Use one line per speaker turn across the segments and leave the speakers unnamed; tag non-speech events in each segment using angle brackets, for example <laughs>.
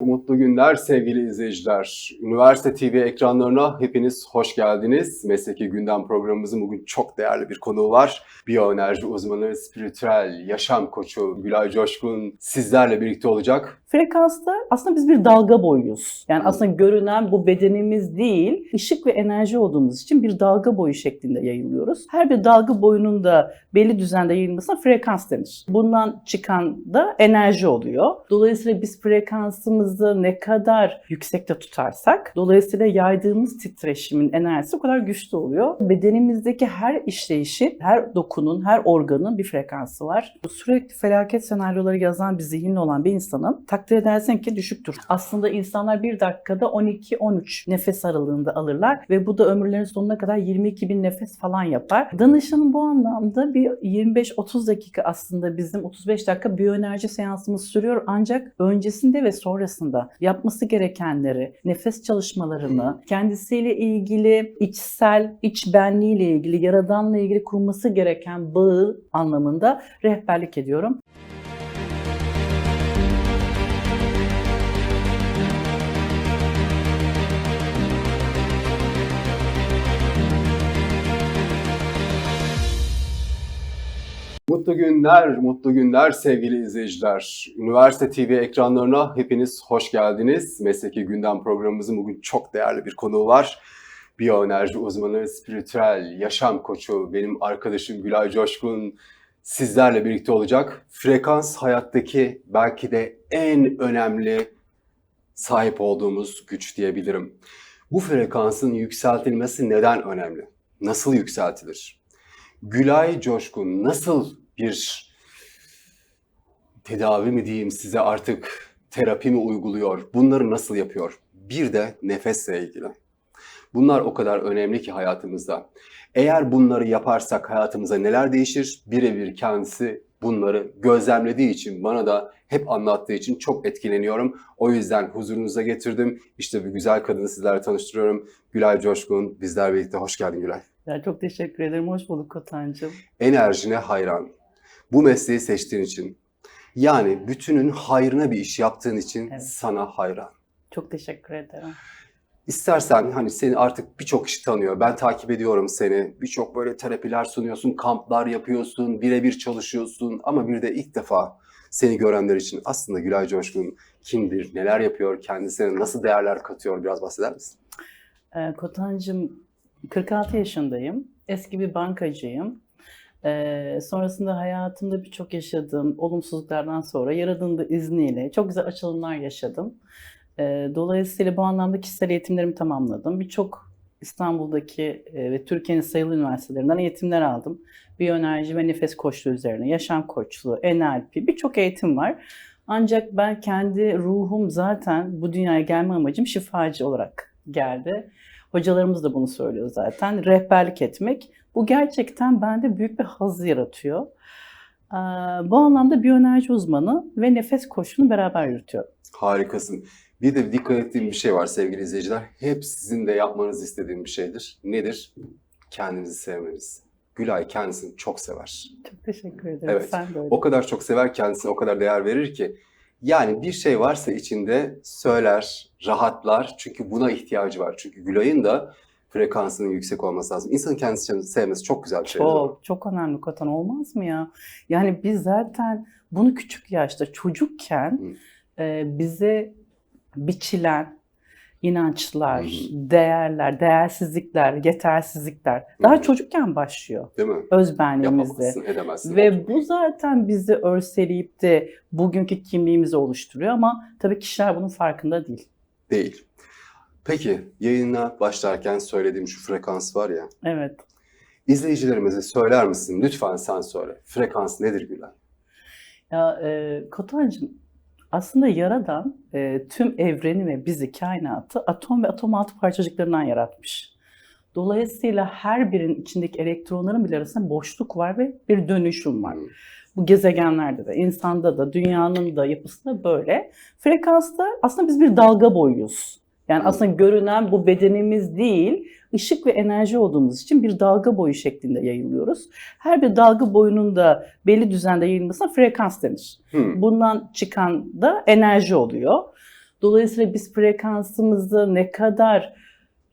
Mutlu günler sevgili izleyiciler. Üniversite TV ekranlarına hepiniz hoş geldiniz. Mesleki Gündem programımızın bugün çok değerli bir konuğu var. Biyoenerji uzmanı, spiritüel yaşam koçu Gülay Coşkun sizlerle birlikte olacak.
Frekansta aslında biz bir dalga boyuyuz. Yani aslında görünen bu bedenimiz değil, ışık ve enerji olduğumuz için bir dalga boyu şeklinde yayılıyoruz. Her bir dalga boyunun da belli düzende yayılmasına frekans denir. Bundan çıkan da enerji oluyor. Dolayısıyla biz frekansımızı ne kadar yüksekte tutarsak, dolayısıyla yaydığımız titreşimin enerjisi o kadar güçlü oluyor. Bedenimizdeki her işleyişin, her dokunun, her organın bir frekansı var. Bu sürekli felaket senaryoları yazan bir zihinli olan bir insanın takdir edersin ki düşüktür. Aslında insanlar bir dakikada 12-13 nefes aralığında alırlar ve bu da ömürlerinin sonuna kadar 22 bin nefes falan yapar. Danışanın bu anlamda bir 25-30 dakika aslında bizim 35 dakika biyoenerji seansımız sürüyor ancak öncesinde ve sonrasında yapması gerekenleri, nefes çalışmalarını, kendisiyle ilgili içsel, iç benliğiyle ilgili, yaradanla ilgili kurması gereken bağı anlamında rehberlik ediyorum.
Mutlu günler, mutlu günler sevgili izleyiciler. Üniversite TV ekranlarına hepiniz hoş geldiniz. Mesleki Gündem programımızın bugün çok değerli bir konuğu var. Biyoenerji uzmanı, spiritüel yaşam koçu, benim arkadaşım Gülay Coşkun sizlerle birlikte olacak. Frekans hayattaki belki de en önemli sahip olduğumuz güç diyebilirim. Bu frekansın yükseltilmesi neden önemli? Nasıl yükseltilir? Gülay Coşkun nasıl bir tedavi mi diyeyim size artık terapi mi uyguluyor? Bunları nasıl yapıyor? Bir de nefesle ilgili. Bunlar o kadar önemli ki hayatımızda. Eğer bunları yaparsak hayatımıza neler değişir? Birebir kendisi bunları gözlemlediği için, bana da hep anlattığı için çok etkileniyorum. O yüzden huzurunuza getirdim. İşte bir güzel kadını sizlerle tanıştırıyorum. Gülay Coşkun, bizler birlikte. Hoş geldin Gülay.
Ya çok teşekkür ederim. Hoş bulduk Kotancığım.
enerjine hayran. Bu mesleği seçtiğin için. Yani bütünün hayrına bir iş yaptığın için
Evet.
sana hayran.
Çok teşekkür ederim.
İstersen hani seni artık birçok kişi tanıyor. Ben takip ediyorum seni. Birçok böyle terapiler sunuyorsun, kamplar yapıyorsun, birebir çalışıyorsun. Ama bir de ilk defa seni görenler için aslında Gülay Coşkun kimdir, neler yapıyor, kendisine nasıl değerler katıyor biraz bahseder misin?
Ee, Kotancığım 46 yaşındayım. Eski bir bankacıyım. Ee, sonrasında hayatımda birçok yaşadığım olumsuzluklardan sonra Yaradan'ın da izniyle çok güzel açılımlar yaşadım. Ee, dolayısıyla bu anlamda kişisel eğitimlerimi tamamladım. Birçok İstanbul'daki e, ve Türkiye'nin sayılı üniversitelerinden eğitimler aldım. Biyoenerji ve nefes koçluğu üzerine, yaşam koçluğu, NLP birçok eğitim var. Ancak ben kendi ruhum zaten bu dünyaya gelme amacım şifacı olarak geldi. Hocalarımız da bunu söylüyor zaten. Rehberlik etmek. Bu gerçekten bende büyük bir haz yaratıyor. Bu anlamda biyoenerji uzmanı ve nefes koçluğunu beraber yürütüyorum.
Harikasın. Bir de dikkat ettiğim bir şey var sevgili izleyiciler. Hep sizin de yapmanızı istediğim bir şeydir. Nedir? Kendinizi sevmeniz. Gülay kendisini çok sever.
Çok teşekkür ederim.
Evet.
Sen de öyle.
O kadar çok sever kendisine, o kadar değer verir ki. Yani bir şey varsa içinde söyler, rahatlar. Çünkü buna ihtiyacı var. Çünkü Gülay'ın da frekansının yüksek olması lazım. İnsanın kendisini sevmesi çok güzel bir şey.
Çok, çok önemli Kotan olmaz mı ya? Yani biz zaten bunu küçük yaşta çocukken e, bize biçilen inançlar,
Hı
değerler, değersizlikler, yetersizlikler daha
Hı.
çocukken başlıyor
Değil mi?
özbenliğimizde.
Yapamazsın, edemezsin.
Ve bu zaten bizi örseleyip de bugünkü kimliğimizi oluşturuyor ama tabii kişiler bunun farkında değil.
Değil. Peki yayına başlarken söylediğim şu frekans var ya.
Evet.
İzleyicilerimize söyler misin? Lütfen sen söyle. Frekans nedir Gülay?
Ya e, Kotancığım aslında Yaradan e, tüm evreni ve bizi, kainatı atom ve atom altı parçacıklarından yaratmış. Dolayısıyla her birinin içindeki elektronların bile arasında boşluk var ve bir dönüşüm var. Bu gezegenlerde de, insanda da, dünyanın da yapısında böyle. Frekansta aslında biz bir dalga boyuyuz. Yani aslında görünen bu bedenimiz değil, ışık ve enerji olduğumuz için bir dalga boyu şeklinde yayılıyoruz. Her bir dalga boyunun da belli düzende yayılmasına frekans denir.
Hmm.
Bundan çıkan da enerji oluyor. Dolayısıyla biz frekansımızı ne kadar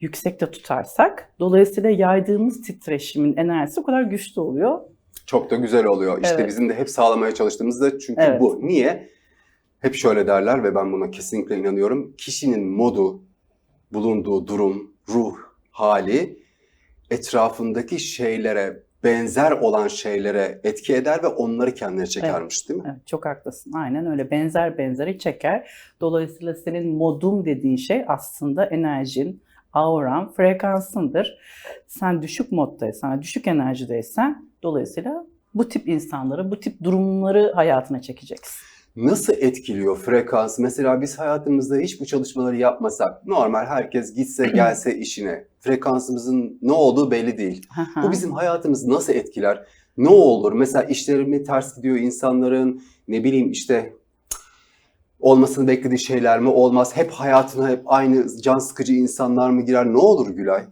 yüksekte tutarsak dolayısıyla yaydığımız titreşimin enerjisi o kadar güçlü oluyor.
Çok da güzel oluyor. İşte
Evet.
bizim de hep sağlamaya çalıştığımız da çünkü
Evet.
bu. Niye? Hep şöyle derler ve ben buna kesinlikle inanıyorum. Kişinin modu, bulunduğu durum, ruh hali etrafındaki şeylere, benzer olan şeylere etki eder ve onları kendine çekermiş değil mi?
Evet, çok haklısın. Aynen öyle. Benzer benzeri çeker. Dolayısıyla senin modum dediğin şey aslında enerjin, auran, frekansındır. Sen düşük moddaysan, düşük enerjideysen dolayısıyla bu tip insanları, bu tip durumları hayatına çekeceksin.
Nasıl etkiliyor frekans? Mesela biz hayatımızda hiç bu çalışmaları yapmasak, normal herkes gitse <clears throat> gelse işine, frekansımızın ne olduğu belli değil. Bu bizim hayatımızı nasıl etkiler? Ne olur? Mesela işlerimi ters gidiyor insanların, ne bileyim işte olmasını beklediği şeyler mi olmaz? Hep hayatına hep aynı can sıkıcı insanlar mı girer? Ne olur Gülay?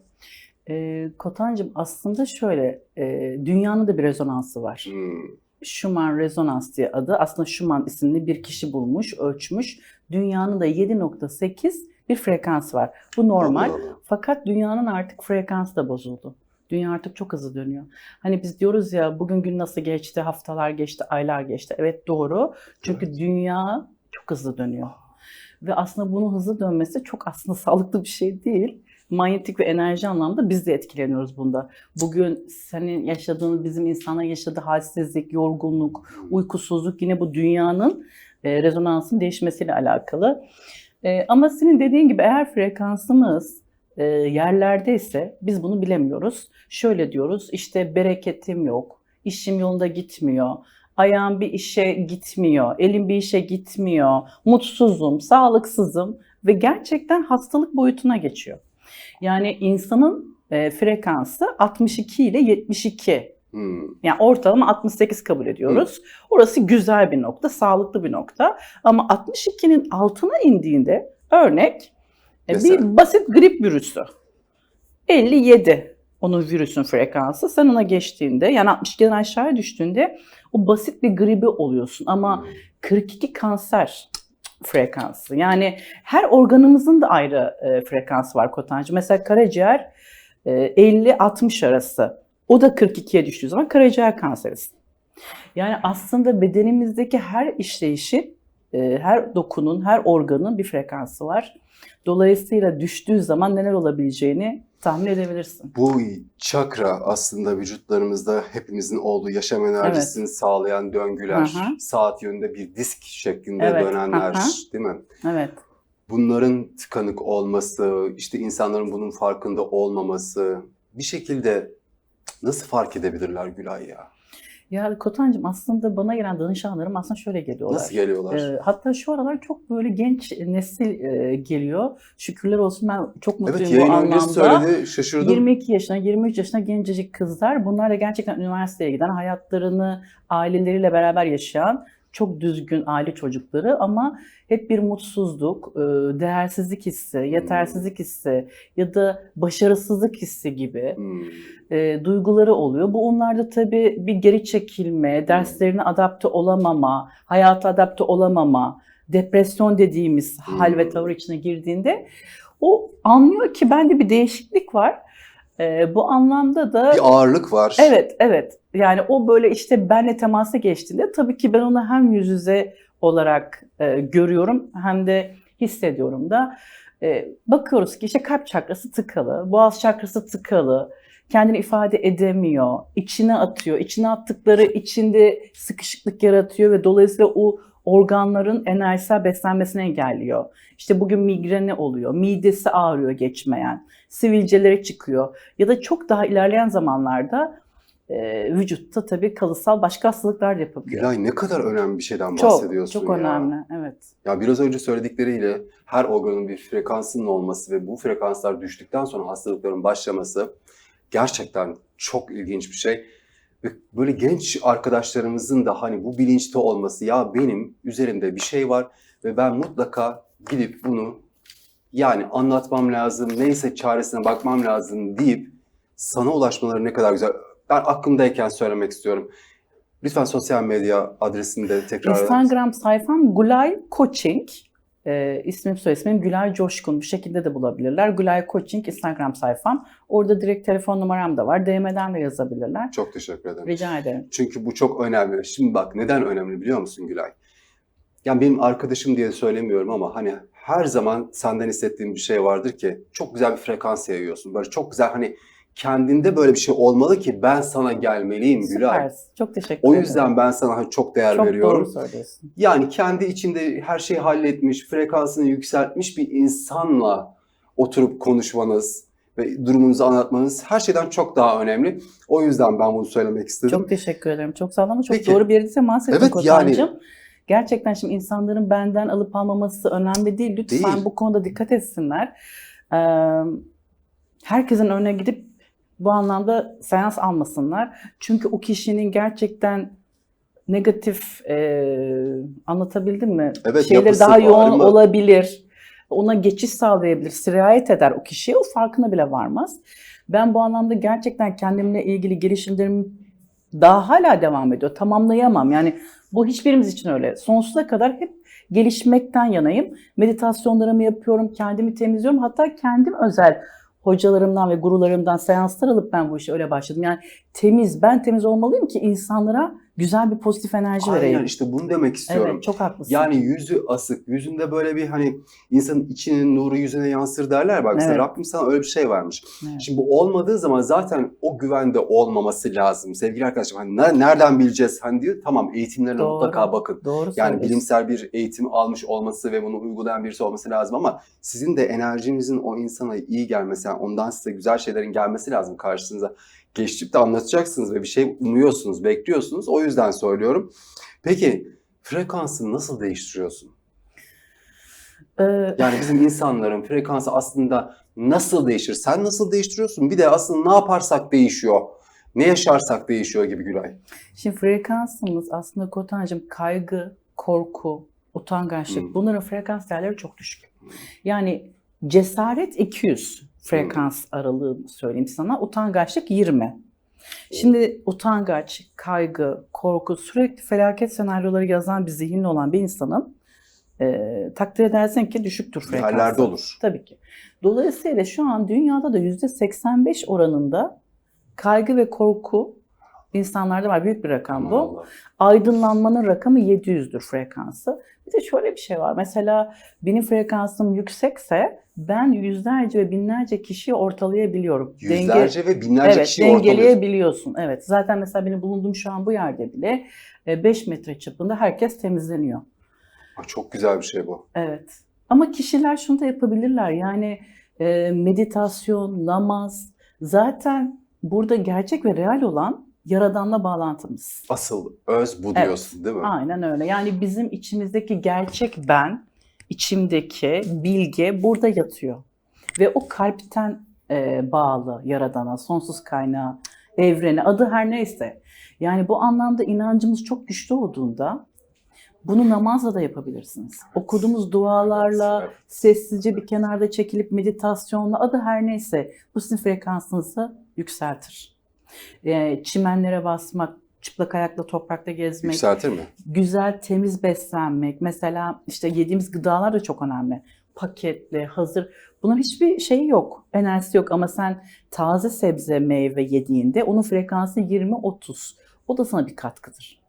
E, Kotancığım aslında şöyle, e, dünyanın da bir rezonansı var.
Hmm,
Schumann rezonans diye adı. Aslında Schumann isimli bir kişi bulmuş, ölçmüş. Dünyanın da 7.8 bir frekans var. Bu normal. Fakat dünyanın artık frekansı da bozuldu. Dünya artık çok hızlı dönüyor. Hani biz diyoruz ya bugün gün nasıl geçti, haftalar geçti, aylar geçti. Evet doğru. Çünkü dünya çok hızlı dönüyor. Ve aslında bunun hızlı dönmesi çok aslında <laughs> sağlıklı bir şey değil. Manyetik ve enerji anlamda biz de etkileniyoruz bunda. Bugün senin yaşadığın, bizim insanlar yaşadığı halsizlik, yorgunluk, uykusuzluk yine bu dünyanın e, rezonansın değişmesiyle alakalı. E, ama senin dediğin gibi eğer frekansımız e, yerlerdeyse biz bunu bilemiyoruz. Şöyle diyoruz işte bereketim yok, işim yolunda gitmiyor, ayağım bir işe gitmiyor, elim bir işe gitmiyor, mutsuzum, sağlıksızım ve gerçekten hastalık boyutuna geçiyor. Yani insanın e, frekansı 62 ile 72
Hmm.
yani ortalama 68 kabul ediyoruz. Orası güzel bir nokta, sağlıklı bir nokta. Ama 62'nin altına indiğinde örnek e,
Mesela?
bir basit grip virüsü. 57 onun virüsün frekansı. Sen ona geçtiğinde yani 62'den aşağıya düştüğünde o basit bir gribi oluyorsun. Ama
Hmm.
42 kanser frekansı. Yani her organımızın da ayrı e, frekansı var Kotancı. Mesela karaciğer e, 50-60 arası. O da 42'ye düştüğü zaman karaciğer kanserisin. Yani aslında bedenimizdeki her işleyişin, e, her dokunun, her organın bir frekansı var. Dolayısıyla düştüğü zaman neler olabileceğini tahmin edebilirsin.
Bu çakra aslında vücutlarımızda hepimizin olduğu yaşam enerjisini sağlayan döngüler,
Hı hı.
saat yönünde bir disk şeklinde
Evet,
dönenler,
hı hı.
değil mi?
Evet.
Bunların tıkanık olması, işte insanların bunun farkında olmaması, bir şekilde nasıl fark edebilirler Gülay ya?
Ya Kotancığım aslında bana gelen danışanlarım aslında şöyle geliyorlar.
Nasıl geliyorlar?
Ee, hatta şu aralar çok böyle genç nesil e, geliyor. Şükürler olsun ben çok
evet
mutluyum bu
yayın
anlamda.
öncesi söyledi, şaşırdım.
22 yaşına, 23 yaşına gencecik kızlar. Bunlar da gerçekten üniversiteye giden, hayatlarını aileleriyle beraber yaşayan çok düzgün aile çocukları ama hep bir mutsuzluk, e, değersizlik hissi, yetersizlik hissi ya da başarısızlık hissi gibi
Hmm.
E, duyguları oluyor. Bu onlarda tabii bir geri çekilme, derslerine adapte olamama, hayata adapte olamama, depresyon dediğimiz hal ve tavır içine girdiğinde o anlıyor ki bende bir değişiklik var. E, bu anlamda da
Bir ağırlık var.
evet evet yani o böyle işte benle temasa geçtiğinde tabii ki ben onu hem yüz yüze olarak e, görüyorum hem de hissediyorum da. E, bakıyoruz ki işte kalp çakrası tıkalı, boğaz çakrası tıkalı, kendini ifade edemiyor, içine atıyor. İçine attıkları içinde sıkışıklık yaratıyor ve dolayısıyla o organların enerjisel beslenmesini engelliyor. İşte bugün migreni oluyor, midesi ağrıyor geçmeyen, sivilceleri çıkıyor ya da çok daha ilerleyen zamanlarda e, vücutta tabii kalıtsal başka hastalıklar da yapabiliyor.
Gülay ne kadar önemli bir şeyden
Çok,
bahsediyorsun
çok
ya.
önemli. Evet.
Ya biraz önce söyledikleriyle her organın bir frekansının olması ve bu frekanslar düştükten sonra hastalıkların başlaması gerçekten çok ilginç bir şey. Ve böyle genç arkadaşlarımızın da hani bu bilinçte olması ya benim üzerimde bir şey var ve ben mutlaka gidip bunu yani anlatmam lazım, neyse çaresine bakmam lazım deyip sana ulaşmaları ne kadar güzel. Ben aklımdayken söylemek istiyorum. Lütfen sosyal medya adresini de tekrar
Instagram sayfam Gulay Coaching. E, ismim soy ismim Gülay Coşkun. Bu şekilde de bulabilirler. Gülay Coaching Instagram sayfam. Orada direkt telefon numaram da var. DM'den de yazabilirler.
Çok teşekkür ederim.
Rica ederim.
Çünkü bu çok önemli. Şimdi bak neden önemli biliyor musun Gülay? Yani benim arkadaşım diye söylemiyorum ama hani her zaman senden hissettiğim bir şey vardır ki çok güzel bir frekans yayıyorsun. Böyle çok güzel hani kendinde böyle bir şey olmalı ki ben sana gelmeliyim Gülay.
Süpersin. Çok teşekkür
O
ederim.
yüzden ben sana hani çok değer
Çok
veriyorum.
doğru söylüyorsun.
Yani kendi içinde her şeyi halletmiş, frekansını yükseltmiş bir insanla oturup konuşmanız ve durumunuzu anlatmanız her şeyden çok daha önemli. O yüzden ben bunu söylemek istedim.
Çok teşekkür ederim. Çok sağ ama çok
Peki.
doğru bir yerde temas
Evet, yani-
Gerçekten şimdi insanların benden alıp almaması önemli değil. Lütfen
Değil.
bu konuda dikkat etsinler. Ee, herkesin önüne gidip bu anlamda seans almasınlar. Çünkü o kişinin gerçekten negatif e, anlatabildim mi?
Evet,
Şeyleri daha yoğun
bağrımı-
olabilir. Ona geçiş sağlayabilir, sirayet eder o kişiye. O farkına bile varmaz. Ben bu anlamda gerçekten kendimle ilgili gelişimlerim daha hala devam ediyor. Tamamlayamam. Yani bu hiçbirimiz için öyle. Sonsuza kadar hep gelişmekten yanayım. Meditasyonlarımı yapıyorum, kendimi temizliyorum. Hatta kendim özel hocalarımdan ve gurularımdan seanslar alıp ben bu işe öyle başladım. Yani temiz, ben temiz olmalıyım ki insanlara güzel bir pozitif enerji vereyim.
Aynen işte bunu demek istiyorum.
Evet, çok haklısın.
Yani yüzü asık, yüzünde böyle bir hani insanın içinin nuru yüzüne yansır derler bak.
Evet.
Rabbim sana öyle bir şey vermiş.
Evet.
Şimdi bu olmadığı zaman zaten o güvende olmaması lazım. Sevgili arkadaşım hani ne- nereden bileceğiz hani diyor. Tamam eğitimlerine
Doğru.
mutlaka bakın.
Doğru
Yani bilimsel bir eğitim almış olması ve bunu uygulayan birisi olması lazım ama sizin de enerjinizin o insana iyi gelmesi, yani ondan size güzel şeylerin gelmesi lazım karşınıza. Geçip de anlatacaksınız ve bir şey umuyorsunuz, bekliyorsunuz. O yüzden söylüyorum. Peki frekansı nasıl değiştiriyorsun?
Ee,
Yani bizim insanların frekansı aslında nasıl değişir? Sen nasıl değiştiriyorsun? Bir de aslında ne yaparsak değişiyor. Ne yaşarsak değişiyor gibi Gülay.
Şimdi frekansımız aslında Kotancığım kaygı, korku, utangaçlık
Hmm.
bunların frekans değerleri çok düşük. Yani cesaret 200 frekans aralığı söyleyeyim sana. Utangaçlık 20. Şimdi utangaç, kaygı, korku, sürekli felaket senaryoları yazan bir zihinli olan bir insanın e, takdir edersin ki düşüktür frekansı.
Yerlerde olur.
Tabii ki. Dolayısıyla şu an dünyada da %85 oranında kaygı ve korku insanlarda var. Büyük bir rakam bu.
Allah.
Aydınlanmanın rakamı 700'dür frekansı. Bir de şöyle bir şey var. Mesela benim frekansım yüksekse ben yüzlerce ve binlerce kişiyi ortalayabiliyorum. Denge-
Yüzlerce ve binlerce
evet,
kişiyi
dengeleyebiliyorsun. Evet. Zaten mesela benim bulunduğum şu an bu yerde bile 5 metre çapında herkes temizleniyor.
Çok güzel bir şey bu.
Evet. Ama kişiler şunu da yapabilirler. Yani e, meditasyon, namaz zaten burada gerçek ve real olan Yaradan'la bağlantımız.
Asıl öz bu
Evet.
diyorsun değil mi?
Aynen öyle. Yani bizim içimizdeki gerçek ben, içimdeki bilge burada yatıyor. Ve o kalpten e, bağlı Yaradan'a, sonsuz kaynağa, evrene, adı her neyse. Yani bu anlamda inancımız çok güçlü olduğunda bunu namazla da yapabilirsiniz. Okuduğumuz dualarla, sessizce bir kenarda çekilip meditasyonla adı her neyse bu sizin frekansınızı yükseltir. Ee, çimenlere basmak, çıplak ayakla toprakta gezmek,
Yükseltir mi?
güzel temiz beslenmek. Mesela işte yediğimiz gıdalar da çok önemli. Paketli, hazır. Bunun hiçbir şeyi yok. Enerjisi yok ama sen taze sebze, meyve yediğinde onun frekansı 20-30. O da sana bir katkıdır.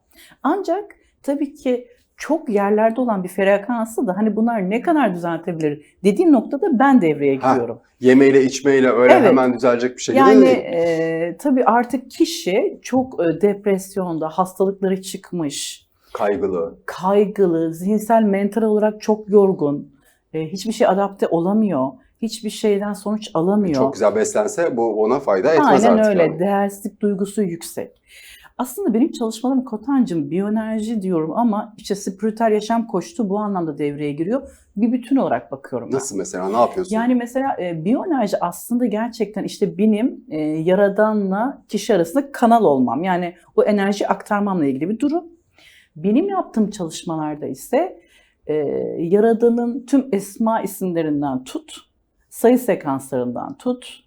Ancak tabii ki çok yerlerde olan bir frekansı da hani bunlar ne kadar düzeltebilir dediğim noktada ben devreye
Ha,
giriyorum.
Yemeğiyle içmeyle öyle
Evet.
hemen düzelecek bir şey
Yani
değil.
e, tabii artık kişi çok e, depresyonda, hastalıkları çıkmış,
Kaygılı.
kaygılı, zihinsel, mental olarak çok yorgun, e, hiçbir şey adapte olamıyor, hiçbir şeyden sonuç alamıyor.
Çok güzel beslense bu ona fayda etmez
Aynen
artık.
öyle.
yani.
Değersizlik duygusu yüksek. Aslında benim çalışmalarım Kotancım biyoenerji diyorum ama işte spiritüel yaşam koştu bu anlamda devreye giriyor. Bir bütün olarak bakıyorum ben.
Nasıl mesela ne yapıyorsun?
Yani mesela e, biyoenerji aslında gerçekten işte benim e, yaradanla kişi arasında kanal olmam. Yani o enerji aktarmamla ilgili bir durum. Benim yaptığım çalışmalarda ise e, yaradanın tüm esma isimlerinden tut, sayı sekanslarından tut,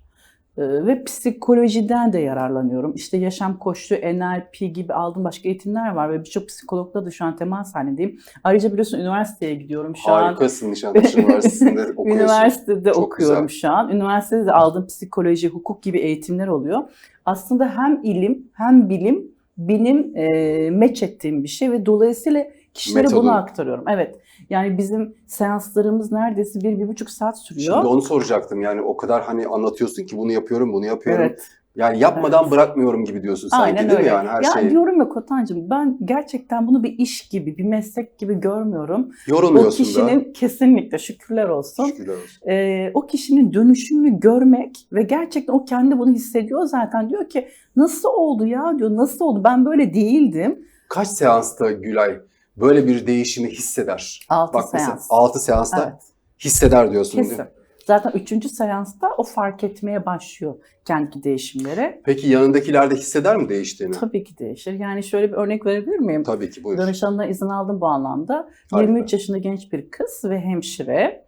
ve psikolojiden de yararlanıyorum. İşte yaşam koçluğu, NLP gibi aldığım başka eğitimler var ve birçok psikologla da şu an temas halindeyim. Ayrıca biliyorsun üniversiteye gidiyorum şu an.
Harikasın Nişantaşı Üniversitesi'nde <laughs> okuyorsun.
Üniversitede
Çok
okuyorum
güzel.
şu an. Üniversitede de aldığım psikoloji, hukuk gibi eğitimler oluyor. Aslında hem ilim hem bilim benim e, meç ettiğim bir şey ve dolayısıyla kişilere
Metodun.
bunu aktarıyorum. Evet. Yani bizim seanslarımız neredeyse bir, bir buçuk saat sürüyor.
Şimdi onu soracaktım yani o kadar hani anlatıyorsun ki bunu yapıyorum bunu yapıyorum.
Evet.
Yani yapmadan
Evet.
bırakmıyorum gibi diyorsun sanki
Aynen
değil
öyle.
mi yani her
ya
şeyi.
diyorum ya Kotancığım ben gerçekten bunu bir iş gibi, bir meslek gibi görmüyorum. O
Yorulmuyorsun
kişinin kesinlikle şükürler
da.
olsun.
Şükürler olsun.
Ee, o kişinin dönüşümünü görmek ve gerçekten o kendi bunu hissediyor zaten. Diyor ki nasıl oldu ya diyor nasıl oldu ben böyle değildim.
Kaç seansta Gülay böyle bir değişimi hisseder?
6
Bak mesela
seans.
6 seansta
Evet
hisseder diyorsun. değil
kesin.
mi?
Zaten 3. seansta o fark etmeye başlıyor kendi değişimleri.
Peki yanındakiler de hisseder mi değiştiğini?
Tabii ki değişir. Yani şöyle bir örnek verebilir miyim?
Tabii ki buyur.
Danışanına izin aldım bu anlamda.
Harika.
23 yaşında genç bir kız ve hemşire.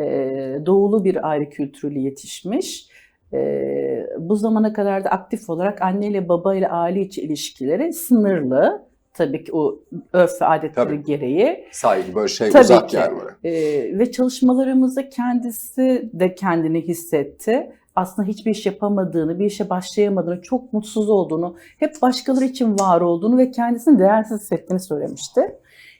Ee, doğulu bir aile kültürüyle yetişmiş. Ee, bu zamana kadar da aktif olarak anneyle babayla aile içi ilişkileri sınırlı. Tabii ki o örf ve adetleri
Tabii.
gereği.
Saygı böyle şey
Tabii
uzak
ki.
yani böyle.
Ee, ve çalışmalarımızda kendisi de kendini hissetti. Aslında hiçbir iş yapamadığını, bir işe başlayamadığını, çok mutsuz olduğunu, hep başkaları için var olduğunu ve kendisini değersiz hissettiğini söylemişti.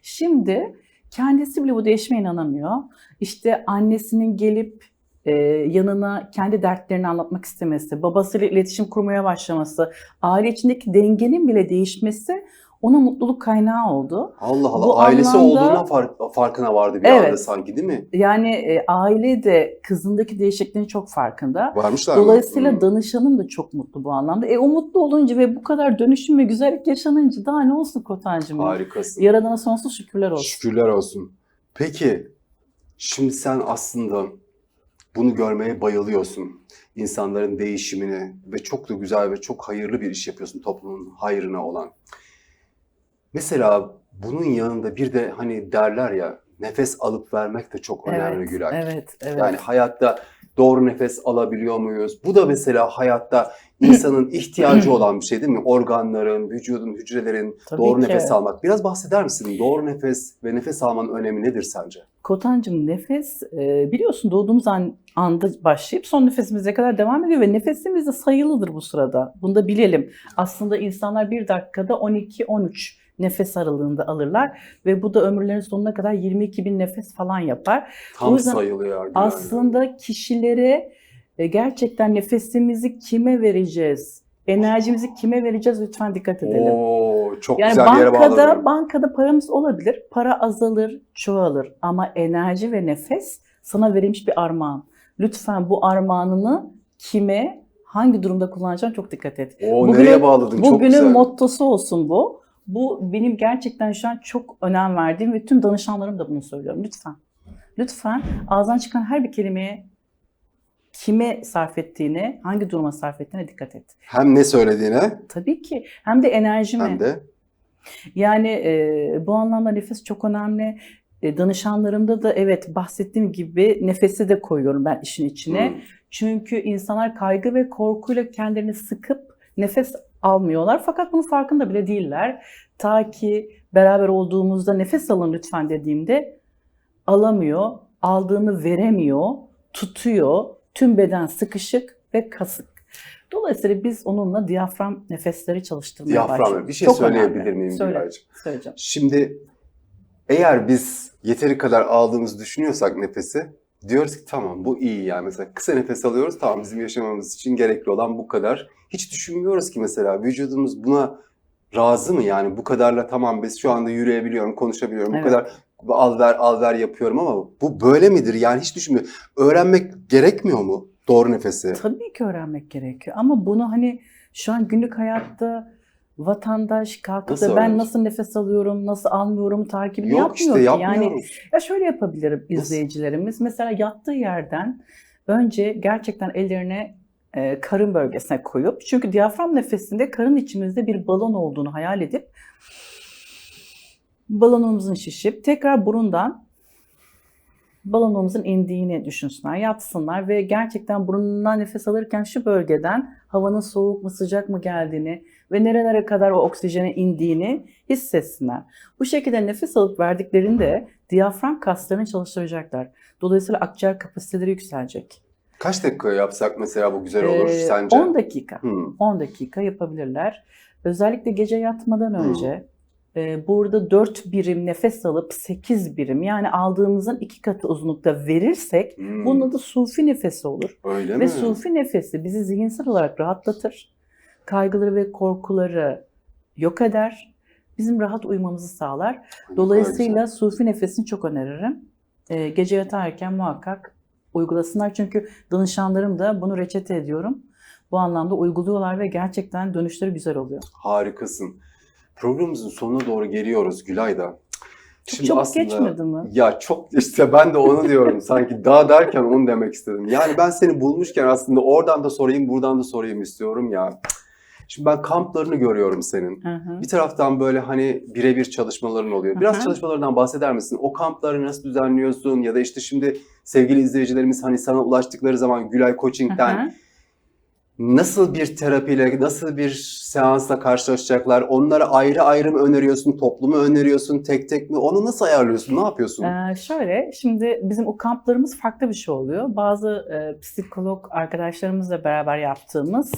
Şimdi kendisi bile bu değişime inanamıyor. İşte annesinin gelip e, yanına kendi dertlerini anlatmak istemesi, babasıyla iletişim kurmaya başlaması, aile içindeki dengenin bile değişmesi ona mutluluk kaynağı oldu.
Allah Allah
Bu
ailesi
anlamda-
olduğuna fark- farkına vardı bir
Evet.
anda sanki değil mi?
Yani e, aile de kızındaki değişikliğin çok farkında.
Varmışlar mı?
Dolayısıyla
Hmm.
danışanım da çok mutlu bu anlamda. E o mutlu olunca ve bu kadar dönüşüm ve güzellik yaşanınca daha ne olsun Kotancığım?
Harikasın.
Yaradana sonsuz şükürler olsun.
Şükürler olsun. Peki şimdi sen aslında bunu görmeye bayılıyorsun. İnsanların değişimini ve çok da güzel ve çok hayırlı bir iş yapıyorsun toplumun hayrına olan. Mesela bunun yanında bir de hani derler ya nefes alıp vermek de çok önemli
evet,
Gülay.
evet, evet.
Yani hayatta doğru nefes alabiliyor muyuz? Bu da mesela hayatta insanın <clears throat> ihtiyacı olan bir şey değil mi? Organların, vücudun, hücrelerin
Tabii
doğru
ki.
nefes almak. Biraz bahseder misin? Doğru nefes ve nefes almanın önemi nedir sence?
Kotancığım nefes e, biliyorsun doğduğumuz an, anda başlayıp son nefesimize kadar devam ediyor ve nefesimiz de sayılıdır bu sırada. Bunu da bilelim. Aslında insanlar bir dakikada 12-13 nefes aralığında alırlar ve bu da ömürlerinin sonuna kadar 22 bin nefes falan yapar.
Tam
O yüzden
sayılı ya. Gülay.
Aslında kişilere e, gerçekten nefesimizi kime vereceğiz? Enerjimizi kime vereceğiz lütfen dikkat edelim.
Oo, çok
Yani
güzel bir yere
bankada
bağladın.
bankada paramız olabilir. Para azalır, çoğalır ama enerji ve nefes sana verilmiş bir armağan. Lütfen bu armağanını kime, hangi durumda kullanacağına çok dikkat et.
Oo,
Bugünün-
nereye bağladın? çok
Bugünün
güzel.
mottosu olsun bu. Bu benim gerçekten şu an çok önem verdiğim ve tüm danışanlarım da bunu söylüyorum. Lütfen. Lütfen ağzından çıkan her bir kelimeye kime sarf ettiğine, hangi duruma sarf ettiğine dikkat et.
Hem ne söylediğine
Tabii ki hem de enerjime.
hem de
Yani e, bu anlamda nefes çok önemli. E, danışanlarımda da evet bahsettiğim gibi nefesi de koyuyorum ben işin içine.
Hmm.
Çünkü insanlar kaygı ve korkuyla kendilerini sıkıp nefes almıyorlar. Fakat bunun farkında bile değiller. Ta ki beraber olduğumuzda nefes alın lütfen dediğimde alamıyor, aldığını veremiyor, tutuyor. Tüm beden sıkışık ve kasık. Dolayısıyla biz onunla diyafram nefesleri çalıştırmaya
Diyafram,
başlıyoruz.
bir şey
Çok
söyleyebilir
önemli.
miyim
Söyle, söyleyeceğim.
Şimdi eğer biz yeteri kadar aldığımızı düşünüyorsak nefesi diyoruz ki tamam bu iyi yani mesela kısa nefes alıyoruz tamam bizim yaşamamız için gerekli olan bu kadar. Hiç düşünmüyoruz ki mesela vücudumuz buna razı mı yani bu kadarla tamam biz şu anda yürüyebiliyorum, konuşabiliyorum
Evet.
bu kadar al ver al ver yapıyorum ama bu böyle midir yani hiç düşünmüyor. Öğrenmek gerekmiyor mu doğru nefesi?
Tabii ki öğrenmek gerekiyor ama bunu hani şu an günlük hayatta vatandaş kalkıp
Nasıl
da ben nasıl nefes alıyorum, nasıl almıyorum takibini
Yok
yapmıyor
işte
ki. Yani ya şöyle yapabilir izleyicilerimiz. Mesela yattığı yerden önce gerçekten ellerine e, karın bölgesine koyup çünkü diyafram nefesinde karın içimizde bir balon olduğunu hayal edip balonumuzun şişip tekrar burundan balonumuzun indiğini düşünsünler, yatsınlar ve gerçekten burnundan nefes alırken şu bölgeden havanın soğuk mu sıcak mı geldiğini ve nerelere kadar o oksijene indiğini hissetsinler. Bu şekilde nefes alıp verdiklerinde diyafram kaslarını çalıştıracaklar. Dolayısıyla akciğer kapasiteleri yükselecek.
Kaç dakika yapsak mesela bu güzel olur
Ee,
sence?
10 dakika.
Hmm.
10 dakika yapabilirler. Özellikle gece yatmadan
Hmm.
önce e, burada 4 birim nefes alıp 8 birim yani aldığımızın iki katı uzunlukta verirsek
Hmm.
bunun adı sufi nefesi olur.
Öyle
Ve
mi?
sufi nefesi bizi zihinsel olarak rahatlatır. Kaygıları ve korkuları yok eder. Bizim rahat uyumamızı sağlar. Dolayısıyla sufi nefesini çok öneririm. E, gece yatarken muhakkak uygulasınlar. Çünkü danışanlarım da bunu reçete ediyorum. Bu anlamda uyguluyorlar ve gerçekten dönüşleri güzel oluyor.
Harikasın. Programımızın sonuna doğru geliyoruz Gülay'da.
Çok çabuk geçmedi mi?
Ya çok işte ben de onu diyorum <laughs> sanki daha derken onu demek istedim. Yani ben seni bulmuşken aslında oradan da sorayım buradan da sorayım istiyorum ya. Şimdi ben kamplarını görüyorum senin.
Hı hı.
Bir taraftan böyle hani birebir çalışmaların oluyor. Biraz
Aha.
çalışmalarından bahseder misin? O kampları nasıl düzenliyorsun? Ya da işte şimdi sevgili izleyicilerimiz hani sana ulaştıkları zaman Gülay Coaching'den
Hı hı.
Nasıl bir terapiyle, nasıl bir seansla karşılaşacaklar? Onlara ayrı ayrı mı öneriyorsun, toplumu öneriyorsun, tek tek mi? Onu nasıl ayarlıyorsun, ne yapıyorsun?
Ee, şöyle, şimdi bizim o kamplarımız farklı bir şey oluyor. Bazı e, psikolog arkadaşlarımızla beraber yaptığımız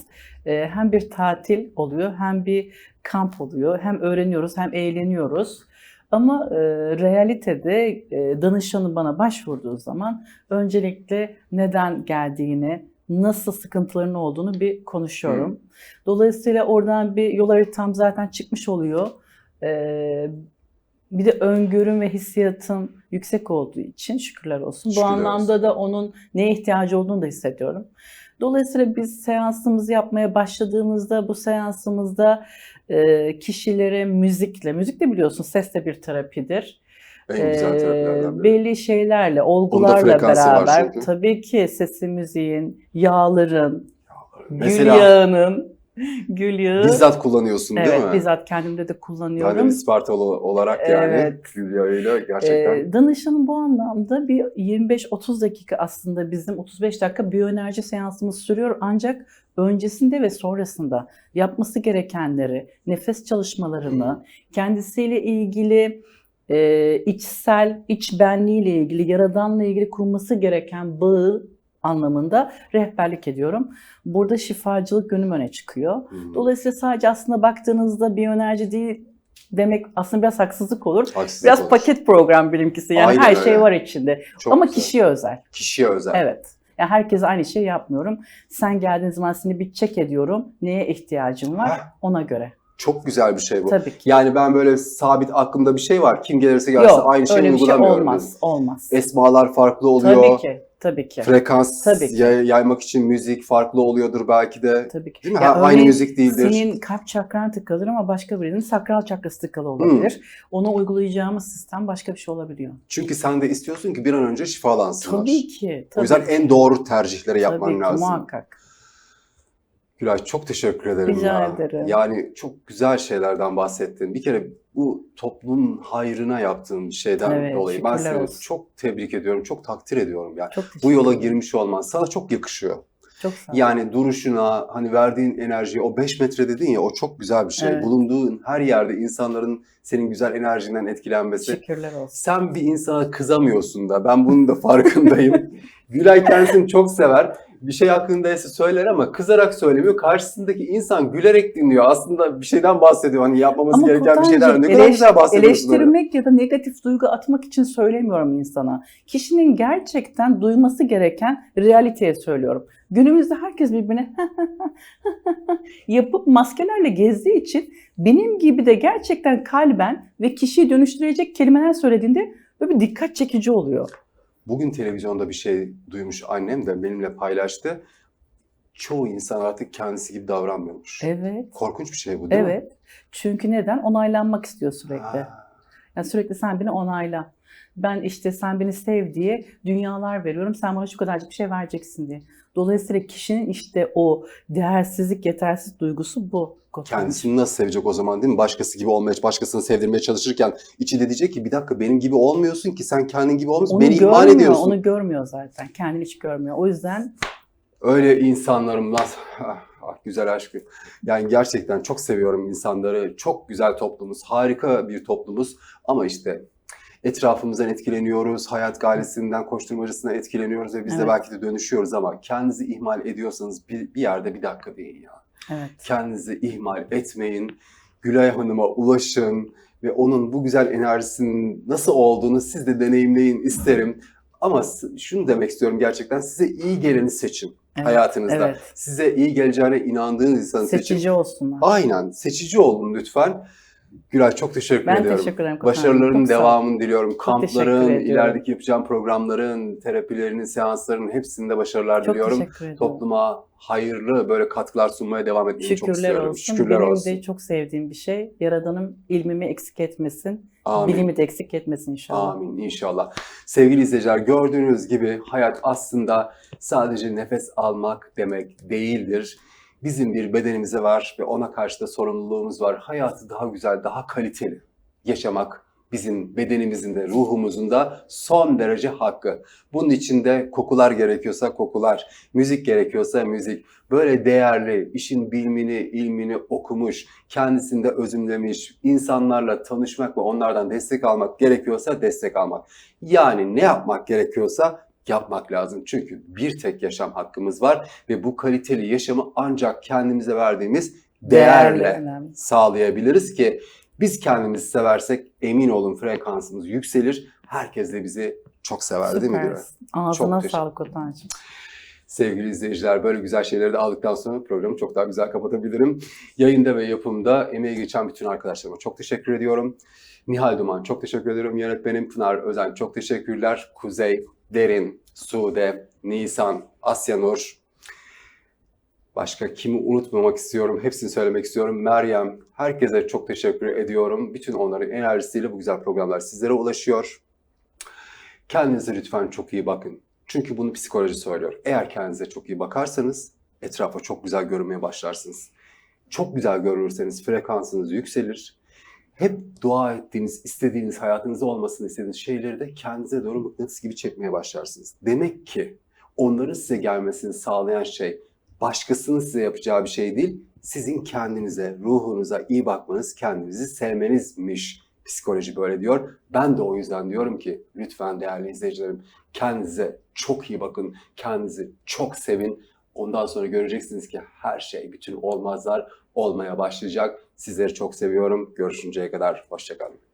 e, hem bir tatil oluyor, hem bir kamp oluyor. Hem öğreniyoruz, hem eğleniyoruz. Ama e, realitede e, danışanı bana başvurduğu zaman öncelikle neden geldiğini, nasıl sıkıntıların olduğunu bir konuşuyorum. Dolayısıyla oradan bir yol haritam zaten çıkmış oluyor. Ee, bir de öngörüm ve hissiyatım yüksek olduğu için şükürler olsun.
Şükürler
Bu anlamda da onun neye ihtiyacı olduğunu da hissediyorum. Dolayısıyla biz seansımızı yapmaya başladığımızda bu seansımızda e, kişilere müzikle, müzik de biliyorsun ses de bir terapidir.
En güzel terapilerden biri.
belli şeylerle, olgularla beraber tabii ki sesi müziğin, yağların,
Mesela
gül yağının, gül yağı.
bizzat kullanıyorsun değil
evet,
mi?
bizzat kendimde de kullanıyorum.
de bir Spartalı olarak yani
Evet.
Gülya'yla gerçekten
Ee, danışanın bu anlamda bir 25-30 dakika aslında bizim 35 dakika biyoenerji seansımız sürüyor ancak öncesinde ve sonrasında yapması gerekenleri, nefes çalışmalarını, kendisiyle ilgili e, içsel, iç benliğiyle ilgili, yaradanla ilgili kurması gereken bağı anlamında rehberlik ediyorum. Burada şifacılık yönüm öne çıkıyor.
Hı.
Dolayısıyla sadece aslında baktığınızda biyoenerji değil demek aslında biraz haksızlık olur.
Haksızlık
Biraz
olur.
paket program benimkisi. Yani
Aynen
her
öyle.
şey var içinde.
Çok
Ama
güzel.
kişiye özel.
kişiye özel.
Evet. Yani herkese aynı şeyi yapmıyorum. Sen geldiğin zaman seni bir check ediyorum. Neye ihtiyacın var?
Heh.
Ona göre.
Çok güzel bir şey bu.
Tabii ki.
Yani ben böyle sabit aklımda bir şey var. Kim gelirse gelsin
Yok,
aynı şeyi
şey
uygulamıyorum.
olmaz. Olmaz.
Esmalar farklı oluyor.
Tabii ki. Tabii ki.
Frekans
Tabii ki.
yay- yaymak için müzik farklı oluyordur belki de.
Tabii ki.
Değil mi?
Ya
Ha, aynı müzik değildir.
Senin kalp çakran tıkalıdır ama başka birinin sakral çakrası tıkalı olabilir. Ona uygulayacağımız sistem başka bir şey olabiliyor.
Çünkü sen de istiyorsun ki bir an önce şifalansınlar.
Tabii ki.
O
Tabii
yüzden
ki.
en doğru tercihleri yapman
Tabii ki,
lazım.
muhakkak.
Gülay çok teşekkür ederim
Rica
ya.
ederim.
Yani çok güzel şeylerden bahsettin. Bir kere bu toplumun hayrına yaptığın bir şeyden
Evet,
dolayı ben
şükürler
seni
olsun.
çok tebrik ediyorum, çok takdir ediyorum. Yani
Çok
bu yola
ederim.
girmiş olman sana çok yakışıyor.
Çok sağ ol.
Yani duruşuna, hani verdiğin enerjiye, o 5 metre dedin ya o çok güzel bir şey.
Evet.
Bulunduğun her yerde insanların senin güzel enerjinden etkilenmesi.
Şükürler olsun.
Sen bir insana kızamıyorsun da ben bunun da farkındayım. <laughs> Gülay kendisini çok sever. Bir şey hakkındaysa söyler ama kızarak söylemiyor. Karşısındaki insan gülerek dinliyor. Aslında bir şeyden bahsediyor. Hani yapmaması
Ama
gereken bir şeyden. Ne kadar
eleş-
güzel bahsediyorsun.
Eleştirmek ya da negatif duygu atmak için söylemiyorum insana. Kişinin gerçekten duyması gereken realiteye söylüyorum. Günümüzde herkes birbirine <laughs> yapıp maskelerle gezdiği için benim gibi de gerçekten kalben ve kişiyi dönüştürecek kelimeler söylediğinde böyle bir dikkat çekici oluyor.
Bugün televizyonda bir şey duymuş annem de benimle paylaştı. Çoğu insan artık kendisi gibi davranmıyormuş.
Evet.
Korkunç bir şey bu değil mi?
Evet. Çünkü neden? Onaylanmak istiyor sürekli.
Ha.
Yani sürekli sen beni onayla. Ben işte sen beni sev diye dünyalar veriyorum. Sen bana şu kadarcık bir şey vereceksin diye. Dolayısıyla kişinin işte o değersizlik, yetersiz duygusu bu.
Kendisini nasıl sevecek o zaman değil mi? Başkası gibi olmaya, başkasını sevdirmeye çalışırken içi de diyecek ki bir dakika benim gibi olmuyorsun ki sen kendin gibi olmuyorsun.
Onu
Beni ihmal
görmüyor,
ediyorsun.
onu görmüyor zaten. Kendini hiç görmüyor. O yüzden
Öyle insanlarım lan. Ah, ah, güzel aşkım. Yani gerçekten çok seviyorum insanları. Çok güzel toplumuz. Harika bir toplumuz. Ama işte etrafımızdan etkileniyoruz. Hayat gailesinden, koşturmacasından etkileniyoruz ve biz de
Evet.
belki de dönüşüyoruz ama kendinizi ihmal ediyorsanız bir, bir yerde bir dakika deyin ya.
evet.
Kendinizi ihmal etmeyin. Gülay Hanım'a ulaşın ve onun bu güzel enerjisinin nasıl olduğunu siz de deneyimleyin isterim. Ama şunu demek istiyorum gerçekten size iyi geleni seçin
Evet,
hayatınızda.
Evet.
Size iyi geleceğine inandığınız insanı seçin.
Seçici olsunlar.
Aynen seçici olun lütfen. Gülay çok teşekkür
ben
ediyorum.
teşekkür ederim. Kotancığım.
Başarıların
Çok sağ ol.
devamını diliyorum. Kampların,
teşekkür ediyorum.
ilerideki yapacağım programların, terapilerinin, seansların hepsinde başarılar
Çok
diliyorum. Topluma hayırlı böyle katkılar sunmaya devam etmeyi çok istiyorum.
olsun.
Şükürler
Benim
olsun.
de çok sevdiğim bir şey. Yaradanım ilmimi eksik etmesin.
Amin.
Bilimi de eksik etmesin inşallah.
Amin inşallah. Sevgili izleyiciler gördüğünüz gibi hayat aslında sadece nefes almak demek değildir. Bizim bir bedenimize var ve ona karşı da sorumluluğumuz var. Hayatı daha güzel, daha kaliteli yaşamak bizim bedenimizin de ruhumuzun da son derece hakkı. Bunun için de kokular gerekiyorsa kokular, müzik gerekiyorsa müzik. Böyle değerli, işin bilmini, ilmini okumuş, kendisinde özümlemiş, insanlarla tanışmak ve onlardan destek almak gerekiyorsa destek almak. Yani ne yapmak gerekiyorsa yapmak lazım. Çünkü bir tek yaşam hakkımız var ve bu kaliteli yaşamı ancak kendimize verdiğimiz değerle sağlayabiliriz ki biz kendimizi seversek emin olun frekansımız yükselir. Herkes de bizi çok sever değil mi? Güray?
Ağzına
teşekkür-
sağlık Otancığım.
Sevgili izleyiciler böyle güzel şeyleri de aldıktan sonra programı çok daha güzel kapatabilirim. Yayında ve yapımda emeği geçen bütün arkadaşlarıma çok teşekkür ediyorum. Nihal Duman çok teşekkür ediyorum. Yönetmenim Pınar Özen çok teşekkürler. Kuzey, Derin, Sude, Nisan, Asya Nur. Başka kimi unutmamak istiyorum. Hepsini söylemek istiyorum. Meryem, herkese çok teşekkür ediyorum. Bütün onların enerjisiyle bu güzel programlar sizlere ulaşıyor. Kendinize lütfen çok iyi bakın. Çünkü bunu psikoloji söylüyor. Eğer kendinize çok iyi bakarsanız etrafa çok güzel görünmeye başlarsınız. Çok güzel görünürseniz frekansınız yükselir. Hep dua ettiğiniz, istediğiniz, hayatınızda olmasını istediğiniz şeyleri de kendinize doğru mıknatıs gibi çekmeye başlarsınız. Demek ki onların size gelmesini sağlayan şey başkasının size yapacağı bir şey değil, sizin kendinize, ruhunuza iyi bakmanız, kendinizi sevmenizmiş. Psikoloji böyle diyor. Ben de o yüzden diyorum ki lütfen değerli izleyicilerim kendinize çok iyi bakın, kendinizi çok sevin. Ondan sonra göreceksiniz ki her şey, bütün olmazlar olmaya başlayacak. Sizleri çok seviyorum. Görüşünceye kadar hoşçakalın.